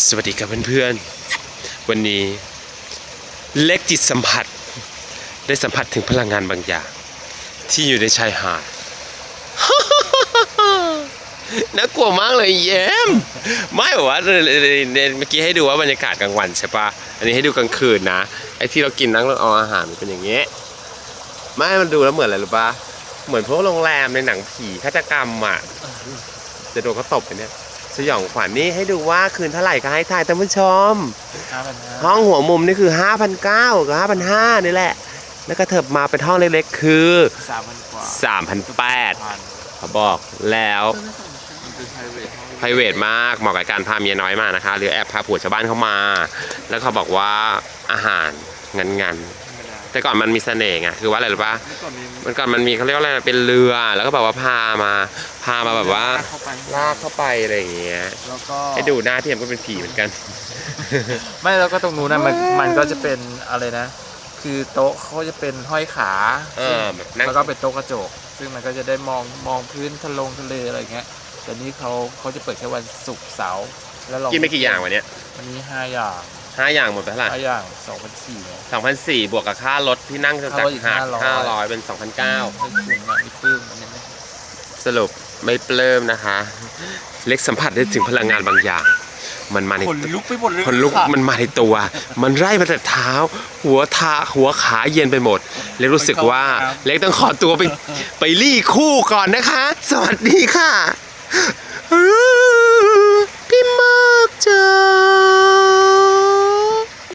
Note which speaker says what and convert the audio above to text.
Speaker 1: สวัสดีครับเพื่อนๆ วันนี้เล็กจิตสัมผัส ได้สัมผัสถึงพลังงานบางอย่าง ที่อยู่ในชายหาดน่ากลัวมากเลยแย้มไม่บอว่าเมื่อกี้ให้ดูว่าบรรยากาศกลางวันใช่ปะอันนี้ให้ดูกลางคืนนะไอ้ที่เรากินนั่งเอาอาหารมันเป็นอย่างเงี้ยไม่มันดูแล้วเหมือนอะไรหรู้ปะเหมือนพวกโรงแรมในหนังผีฆาตกรรมอะจะโดนเขาตบกันเนี่ย สยองขวัญนี่ให้ดูว่าคืนเท่าไหร่ก็ให้ทายท่านผู้ชม
Speaker 2: ห้าพันห้า
Speaker 1: ห้องหัวมุมนี่คือ 5,900กับ5,500นี่แหละ แล้วก็เถิบมาเป็นห้องเล็กๆ คือ
Speaker 2: สามพันกว่า
Speaker 1: 3,800
Speaker 2: พัน
Speaker 1: เขาบอกแล้ว
Speaker 2: มันเป็นไพรเวทห้อง
Speaker 1: ไพรเวทมากเหมาะกับการพาเมียน้อยมานะคะ หรือแอบพาผัวชาวบ้านเข้ามา แล้วเขาบอกว่าอาหารงัน
Speaker 2: ธรรมดา
Speaker 1: ๆ แต่ก่อนมันมีเสน่ห์ไงคือว่าอะไรรู้ปะ
Speaker 2: เมื่อก่อนมี
Speaker 1: มันก่อนมันมีเขาเรียกว่าอะไรนะเป็นเรือแล้วก็แบบว่าพามาพามาแบบว่า
Speaker 2: เข้าไป
Speaker 1: ลากเข้าไปอะไรอย่างเงี้ย
Speaker 2: แล้วก็
Speaker 1: ให้ดูหน้าพี่เอ็มก็เป็นผีเหมือนกัน
Speaker 2: ไม่แล้วก็ตรงนู้นนะมันมันก็จะเป็นอะไรนะ คือโต๊ะเขาจะเป็นห้อยขา
Speaker 1: เออแบบนั่ง
Speaker 2: แล้วก็เป็นโต๊ะกระจก ซึ่งมันก็จะได้มองมองพื้นทะลงทะเลอะไรเงี้ยแต่นี่เขาเขาจะเปิดแค่วันศุกร์เสาร์แล้วเรา
Speaker 1: กินไปกี่อย่างวันเนี้ย
Speaker 2: วันนี้ห้าอย่าง
Speaker 1: ห้าอย่างหมดไปเท่าไหร่
Speaker 2: ห้าอย่างสองพันสี่
Speaker 1: สองพันสี่บวกกับค่ารถที่นั่งจาก
Speaker 2: ค่ารถอีก
Speaker 1: หาด
Speaker 2: 500
Speaker 1: ห้าร้อยเป็นสองพันเก้า
Speaker 2: ไม่คุ้มนะไม่ปลื้มอันนี้ไม่
Speaker 1: สรุปไม่เปลิมนะคะ เล็กสัมผัสได้ถึงพลังงานบางอย่าง มันมาใน
Speaker 2: ขนลุกไปหมดเลย
Speaker 1: คนลุก
Speaker 2: ค่ะ
Speaker 1: มันมาในตัว มันไล่มาแต่เท้า หัวทาหัวขาเย็นไปหมด เล็กรู้สึกว่าเล็กต้องขอตัวไปไปรี่คู่ก่อนนะคะ สวัสดีค่ะ